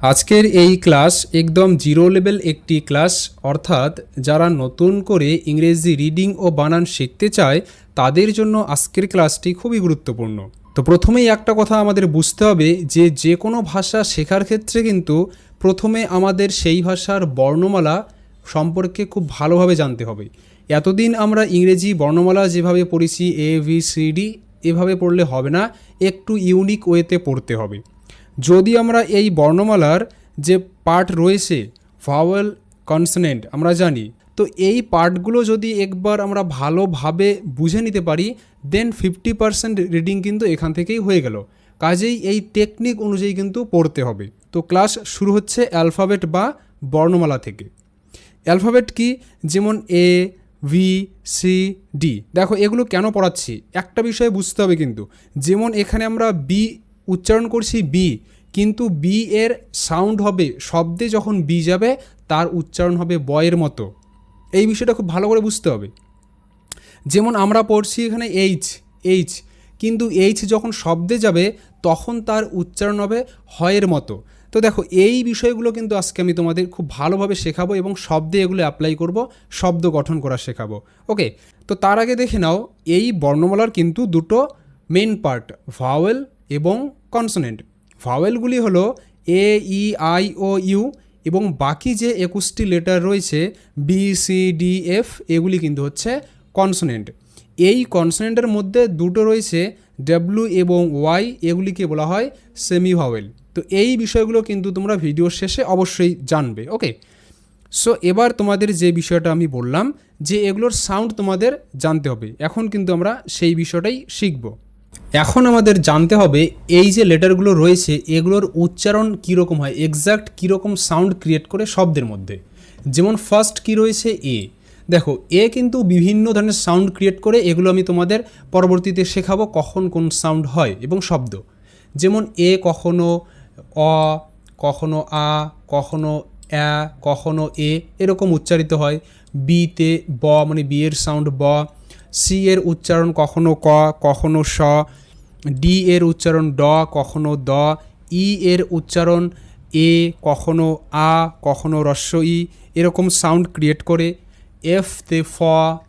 আজকের এই ক্লাস একদম জিরো লেভেল একটি ক্লাস, অর্থাৎ যারা নতুন করে ইংরেজি রিডিং ও বানান শিখতে চায়, তাদের জন্য আজকের ক্লাসটি খুবই গুরুত্বপূর্ণ। তো প্রথমেই একটা কথা আমাদের বুঝতে হবে যে যে কোনো ভাষা শেখার ক্ষেত্রে কিন্তু প্রথমে আমাদের সেই ভাষার বর্ণমালা সম্পর্কে খুব ভালোভাবে জানতে হবে। এতদিন আমরা ইংরেজি বর্ণমালা যেভাবে পড়েছি, এ, ভি, সি, ডি, এভাবে পড়লে হবে না, একটু ইউনিক ওয়েতে পড়তে হবে। যদি আমরা এই বর্ণমালার যে পার্ট রয়েছে ভাওয়েল কনসনেন্ট আমরা জানি, তো এই পার্টগুলো যদি একবার আমরা ভালোভাবে বুঝে নিতে পারি দেন ফিফটি পার্সেন্ট রিডিং কিন্তু এখান থেকেই হয়ে গেল। কাজেই এই টেকনিক অনুযায়ী কিন্তু পড়তে হবে। তো ক্লাস শুরু হচ্ছে অ্যালফাবেট বা বর্ণমালা থেকে। অ্যালফাবেট কি? যেমন এ ভি সি ডি দেখো, এগুলো কেন পড়াচ্ছি? একটা বিষয়ে বুঝতে হবে কিন্তু। যেমন এখানে আমরা বি উচ্চারণ করছি বি, কিন্তু বি এর সাউন্ড হবে, শব্দে যখন বি যাবে, তার উচ্চারণ হবে বয়ের মতো। এই বিষয়টা খুব ভালো করে বুঝতে হবে। যেমন আমরা পড়ছি এখানে এইচ এইচ, কিন্তু এইচ যখন শব্দে যাবে, তখন তার উচ্চারণ হবে হয়ের মতো। তো দেখো, এই বিষয়গুলো কিন্তু আজকে আমি তোমাদের খুব ভালোভাবে শেখাবো এবং শব্দে এগুলো অ্যাপ্লাই করব, শব্দ গঠন করা শেখাবো। ওকে, তো তার আগে দেখে নাও, এই বর্ণমালার কিন্তু দুটো মেন পার্ট ভাওয়েল এবং কনসোনেন্ট ভাওয়েলগুলি হলো A E I O you এবং বাকি যে একুশটি লেটার রয়েছে বি সি ডি এফ এগুলি কিন্তু হচ্ছে কনসোনেন্ট এই কনসোনেন্টের মধ্যে দুটো রয়েছে ডাব্লু এবং ওয়াই এগুলিকে বলা হয় সেমি ভাওয়েল তো এই বিষয়গুলো কিন্তু তোমরা ভিডিওর শেষে অবশ্যই জানবে ওকে সো এবার তোমাদের যে বিষয়টা আমি বললাম, যে এগুলোর সাউন্ড তোমাদের জানতে হবে। এখন কিন্তু আমরা সেই বিষয়টাই শিখব। এখন আমাদের জানতে হবে এই যে লেটারগুলো রয়েছে, এগুলোর উচ্চারণ কীরকম হয় এক্স্যাক্ট কীরকম সাউন্ড ক্রিয়েট করে শব্দের মধ্যে। যেমন ফার্স্ট কি রয়েছে? এ দেখো এ কিন্তু বিভিন্ন ধরনের সাউন্ড ক্রিয়েট করে, এগুলো আমি তোমাদের পরবর্তীতে শেখাবো কখন কোন সাউন্ড হয় এবং শব্দ। যেমন এ কখনো অ, কখনো আ, কখনো অ্যা, কখনো এ, এরকম উচ্চারিত হয়। বিতে ব মানে বি এর সাউন্ড ব। সি এর উচ্চারণ কখনো ক, কখনো স। ডি এর উচ্চারণ ড কখনো দ, ই এর উচ্চারণ এ কখনো আ, কখনো রস্য ই, এরকম সাউন্ড ক্রিয়েট করে। এফ তে ফ,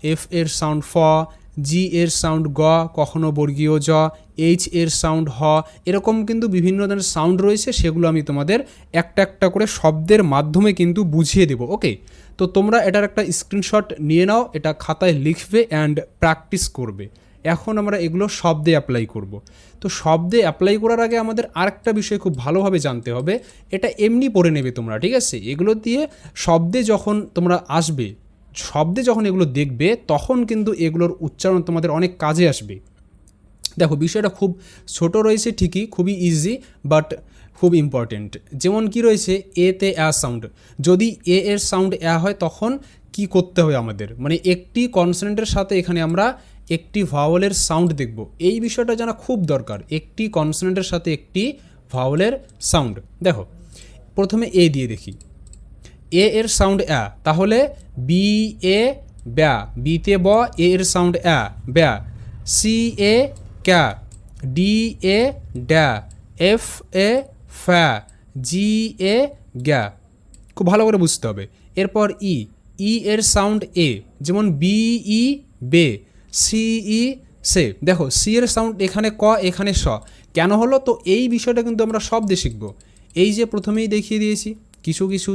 এফ এর সাউন্ড ফ, জি এর সাউন্ড গ, কখনো বর্গীয় জ, এইচ এর সাউন্ড হ, এরকম কিন্তু বিভিন্ন ধরনের সাউন্ড রয়েছে, সেগুলো আমি তোমাদের একটা একটা করে শব্দের মাধ্যমে কিন্তু বুঝিয়ে দেবো ওকে তো তোমরা এটার একটা স্ক্রিনশট নিয়ে নাও, এটা খাতায় লিখবে অ্যান্ড প্র্যাকটিস করবে। এখন আমরা এগুলো শব্দে অ্যাপ্লাই করব। তো শব্দে অ্যাপ্লাই করার আগে আমাদের আরেকটা বিষয় খুব ভালোভাবে জানতে হবে, এটা এমনি পড়ে নেবে তোমরা, ঠিক আছে? এগুলো দিয়ে শব্দে যখন তোমরা আসবে, শব্দে যখন এগুলো দেখবে, তখন কিন্তু এগুলোর উচ্চারণ তোমাদের অনেক কাজে আসবে। দেখো, বিষয়টা খুব ছোট রয়েছে ঠিকই, খুবই ইজি বাট খুব ইম্পর্টেন্ট যেমন কি রয়েছে এতে অ্যা সাউন্ড যদি এ এর সাউন্ড অ্যা হয়, তখন কি করতে হবে আমাদের? মানে একটি কনসনেন্টের সাথে এখানে আমরা একটি ভাওয়েলের সাউন্ড দেখব। এই বিষয়টা জানা খুব দরকার। একটি কনসনেন্টের সাথে একটি ভাওয়েলের সাউন্ড দেখো, প্রথমে এ দিয়ে দেখি। এ এর সাউন্ড অ্যা তাহলে বি এ ব্যা। বিতে ব এ এর সাউন্ড অ্যা ব্যা। সি এ ক্যা। ডি এ ড্যা। এফ এ ফ্যা। জি এ গ্যা। খুব ভালো করে বুঝতে হবে। এরপর ই ই এর সাউন্ড এ যেমন বি ই বে। সি ই সে দেখো সি এর সাউন্ড এখানে ক, এখানে স। কেন হলো? তো এই বিষয়টা কিন্তু আমরা শব্দে শিখব। এই যে প্রথমেই দেখিয়ে দিয়েছি, কিছু কিছু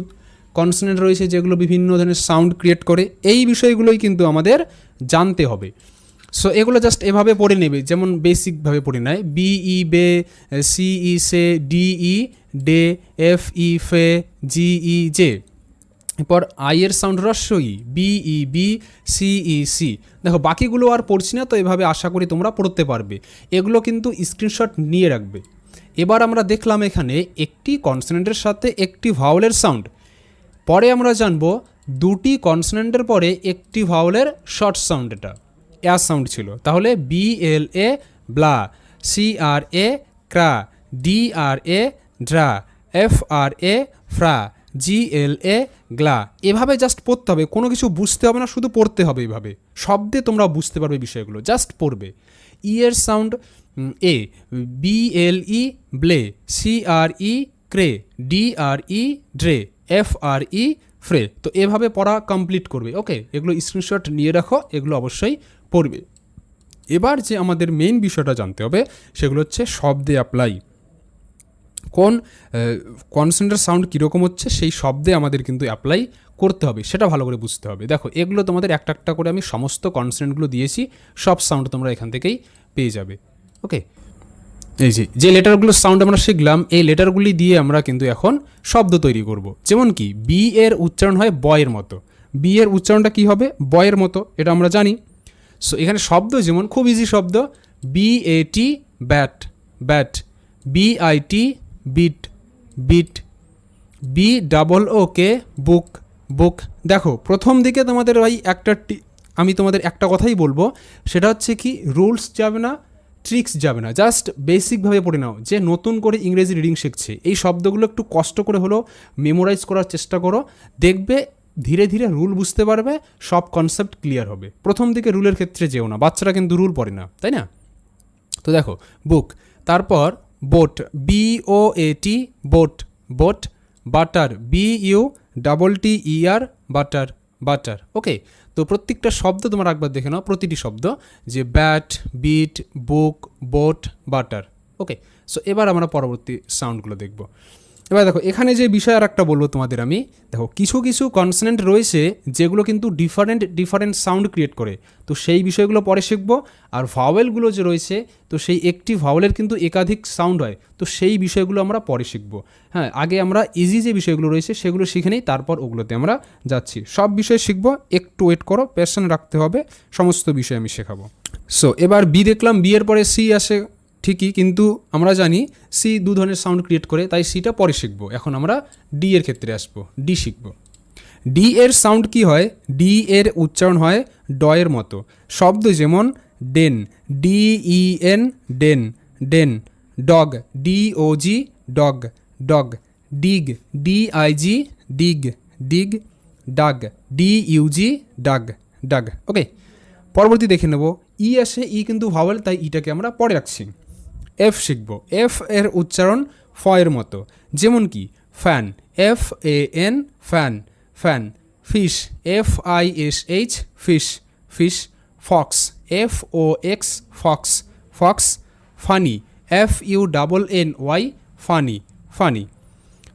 কনসনেন্ট রয়েছে যেগুলো বিভিন্ন ধরনের সাউন্ড ক্রিয়েট করে, এই বিষয়গুলোই কিন্তু আমাদের জানতে হবে। সো এগুলো জাস্ট এভাবে পড়ে নেবে, যেমন বেসিকভাবে পড়ে নেয়। বি ই বে সি ই সে ডি ই ডে এফ ই ফে ই জে এরপর আই এর sound রস্য E B E B C E C দেখো, বাকিগুলো আর পড়ছি না, তো এভাবে আশা করি তোমরা পড়তে পারবে। এগুলো কিন্তু স্ক্রিনশট নিয়ে রাখবে। এবার আমরা দেখলাম এখানে একটি কনসনেন্টের সাথে একটি ভাওলের সাউন্ড পরে আমরা জানব দুটি কনসনেন্টের পরে একটি ভাওলের শর্ট সাউন্ড এটা। অ্যা সাউন্ড ছিল। তাহলে বি এল এ ব্লা সি আর এ ক্রা ডি আর এ ড্রা এফ আর এ ফ্রা জি এল এ গ্লা এভাবে জাস্ট পড়তে হবে, কোনো কিছু বুঝতে হবে না, শুধু পড়তে হবে এভাবে। শব্দে তোমরা বুঝতে পারবে বিষয়গুলো জাস্ট পড়বে। ই এর সাউন্ড এ বি এল ই ব্লে সি আর ই ক্রে ডি আর ই ড্রে এফ আর ই ফ্রে তো এভাবে পড়া কমপ্লিট করবে ওকে এগুলো স্ক্রিনশট নিয়ে রাখো, এগুলো অবশ্যই পড়বে। এবার যে আমাদের মেইন বিষয়টা জানতে হবে, সেগুলো হচ্ছে শব্দে অ্যাপ্লাই কোন কনসেন্টার সাউন্ড কীরকম হচ্ছে, সেই শব্দে আমাদের কিন্তু অ্যাপ্লাই করতে হবে। সেটা ভালো করে বুঝতে হবে। দেখো, এগুলো তোমাদের একটা একটা করে আমি সমস্ত কনসেন্টগুলো দিয়েছি, সব সাউন্ড তোমরা এখান থেকেই পেয়ে যাবে। ওকে এই যে যে লেটারগুলোর সাউন্ড আমরা শিখলাম, এই লেটারগুলি দিয়ে আমরা কিন্তু এখন শব্দ তৈরি করব। যেমন কি বি এর উচ্চারণ হয় বয়ের মতো। বি এর উচ্চারণটা কি হবে? বয়ের মতো, এটা আমরা জানি। সো এখানে শব্দ যেমন খুব ইজি শব্দ B A T bat bat B I T bit bit B double O K book book দেখো, প্রথম দিকে তোমাদের ভাই একটা আমি তোমাদের একটা কথাই বলব, সেটা হচ্ছে কি রুলস যাবে না ট্রিক্স যাবে না। জাস্ট বেসিকভাবে পড়ে নাও, যে নতুন করে ইংরেজি রিডিং শিখছে। এই শব্দগুলো একটু কষ্ট করে হলেও মেমোরাইজ করার চেষ্টা করো। দেখবে, ধীরে ধীরে রুল বুঝতে পারবে, সব কনসেপ্ট ক্লিয়ার হবে। প্রথম দিকে রুলের ক্ষেত্রে যেও না, বাচ্চারা কিন্তু রুল পড়ে না, তাই না? তো দেখো বুক তারপর boat B O A T boat boat, butter B U double T E R butter butter. Okay তো প্রত্যেকটা শব্দ তোমার একবার দেখে নাও, প্রতিটি শব্দ, যে bat bit book boat butter. Okay so এবার আমরা পরবর্তী সাউন্ডগুলো দেখব। এবার দেখো, এখানে যে বিষয় আর একটা বলব তোমাদের আমি। দেখো, কিছু কিছু কনসনেন্ট রয়েছে যেগুলো কিন্তু ডিফারেন্ট ডিফারেন্ট সাউন্ড ক্রিয়েট করে। তো সেই বিষয়গুলো পরে শিখব। আর ভাওয়েলগুলো যে রয়েছে, তো সেই একটি ভাওয়েলের কিন্তু একাধিক সাউন্ড হয়। তো সেই বিষয়গুলো আমরা পরে শিখব। হ্যাঁ আগে আমরা ইজি যে বিষয়গুলো রয়েছে, সেগুলো শিখে নিই, তারপর ওগুলোতে আমরা যাচ্ছি। সব বিষয় শিখব, একটু ওয়েট করো প্যাশন রাখতে হবে, সমস্ত বিষয় আমি শেখাবো। সো এবার বি দেখলাম বি এর পরে সি আসে ঠিকই, কিন্তু আমরা জানি সি দু ধরনের সাউন্ড ক্রিয়েট করে, তাই সিটা পরে শিখব। এখন আমরা ডি এর ক্ষেত্রে আসব ডি শিখব। ডি এর সাউন্ড কি হয়? ডি এর উচ্চারণ হয় ডয়ের মতো। শব্দ যেমন den D E N den den, dog D O G dog dog, dig D I G dig dig, dug D U G dug dug. Okay পরবর্তী দেখে নেব। ই আসে ই কিন্তু ভাওয়েল তাই ইটাকে আমরা পরে রাখছি। এফ শিখব। এফ এর উচ্চারণ ফ এর মতো। যেমন কি? Fan. F A N fan. Fan. Fish. F I S H fish. Fish. Fox. F O X fox. Fox. Funny. F U double N Y funny. Funny.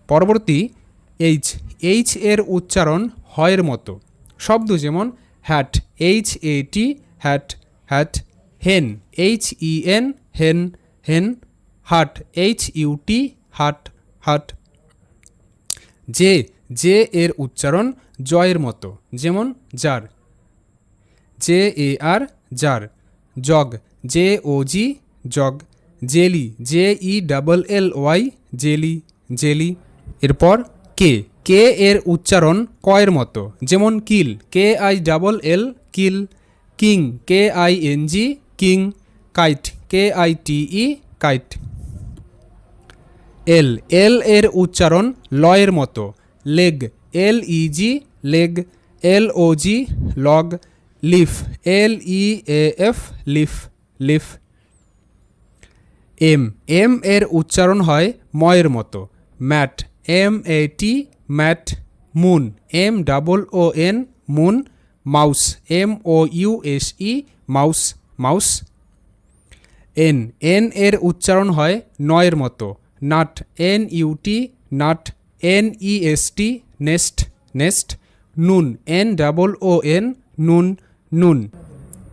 পরবর্তী এইচ এইচ এর উচ্চারণ হয়ের মতো। শব্দ যেমন hat H A T hat hat, hen. H E N hen. Hen, hut, H, you, টি, হাট হাট। যে যে এর উচ্চারণ জয়ের মতো, যেমন jar. J A, R, jar. Jog, J, O, G, jog. Jelly, J, E, double, L, Y, jelly jelly. এরপর কে কে এর উচ্চারণ কয়ের মতো, যেমন kill, K I, double, L, kill. King, K I, N, G, king. Kite. K I T E kite L L এর উচ্চারণ লয়ের মতো। Leg L E G leg L O G log leaf L E A F leaf leaf M M এর উচ্চারণ হয় ময়ের মতো। Mat M A T mat, moon. M double O N moon, mouse. M O U S E mouse mouse. N N এর উচ্চারণ হয় নয়ের মতো। Nut N U T nut N E S T nest nest noon N double O N noon noon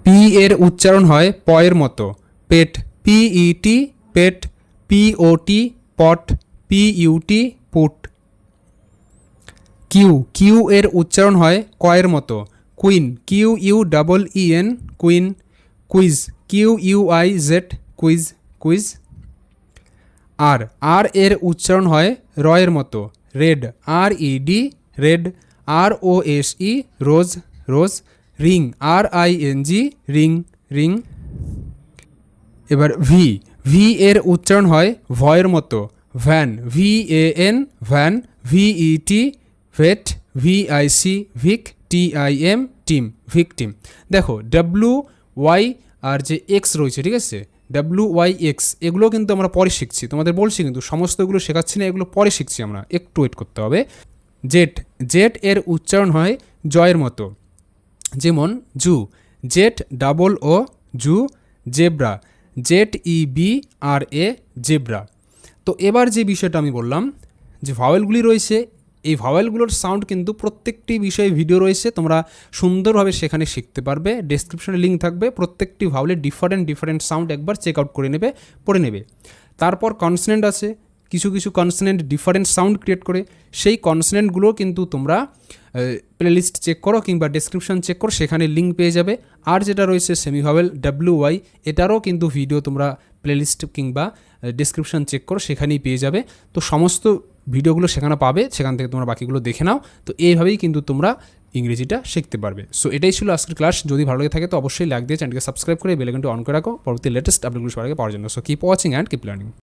P এর উচ্চারণ হয় পয়ের মতো। Pet P T pet P O T pot P U T put Q Q এর উচ্চারণ হয় কয়ের মতো। Queen Q U double E N queen quiz Q U I Z quiz quiz R R এর উচ্চারণ হয় রয়ের মতো। Red R E D red R O S E rose rose ring R I N G ring ring এবার V V এর উচ্চারণ হয় ভয়ের মতো। Van V A N van V E T vet V I C vic T I M tim victim দেখো W Y আর যে X রয়েছে, ঠিক আছে? ডাব্লু ওয়াই এক্স এগুলো কিন্তু আমরা পরে শিখছি। তোমাদের বলছি কিন্তু সমস্তগুলো শেখাচ্ছি না, এগুলো পরে শিখছি আমরা। একটু ওয়েট করতে হবে। জেট জেট এর উচ্চারণ হয় জয়ের মতো। যেমন, zoo. Zed double O zoo, zebra. Zed E B R A zebra. তো এবার যে বিষয়টা আমি বললাম, যে ভাওয়েলগুলি রয়েছে এই ভাওয়েলগুলোর সাউন্ড কিন্তু প্রত্যেকটি বিষয়ে ভিডিও রয়েছে, তোমরা সুন্দরভাবে সেখানে শিখতে পারবে। ডেসক্রিপশনে লিঙ্ক থাকবে, প্রত্যেকটি ভাওয়েলের ডিফারেন্ট ডিফারেন্ট সাউন্ড একবার চেক আউট করে নেবে, পড়ে নেবে। তারপর কনসনেন্ট আছে, কিছু কিছু কনসনেন্ট ডিফারেন্ট সাউন্ড ক্রিয়েট করে, সেই কনসনেন্টগুলো কিন্তু তোমরা প্লেলিস্ট চেক করো কিংবা ডেসক্রিপশন চেক করো, সেখানে লিঙ্ক পেয়ে যাবে। আর যেটা রয়েছে সেমি সেমিভাবেল ডাব্লিউ ওয়াই এটারও কিন্তু ভিডিও তোমরা প্লেলিস্ট কিংবা ডেসক্রিপশন চেক করো, সেখানেই পেয়ে যাবে। তো সমস্ত ভিডিওগুলো সেখানে পাবে, সেখান থেকে তোমরা বাকিগুলো দেখে নাও। তো এইভাবেই কিন্তু তোমরা ইংরেজিটা শিখতে পারবে। সো এটাই ছিল আজকের ক্লাস যদি ভালো লাগে থাকে তো অবশ্যই লাইক দিয়ে চ্যানেলকে সাবস্ক্রাইব করে বেলাইকনটি অন করে রাখো। পরবর্তী লেটেস্ট আপডেটগুলো সবাইকে পাওয়ার জন্য। So keep watching and keep learning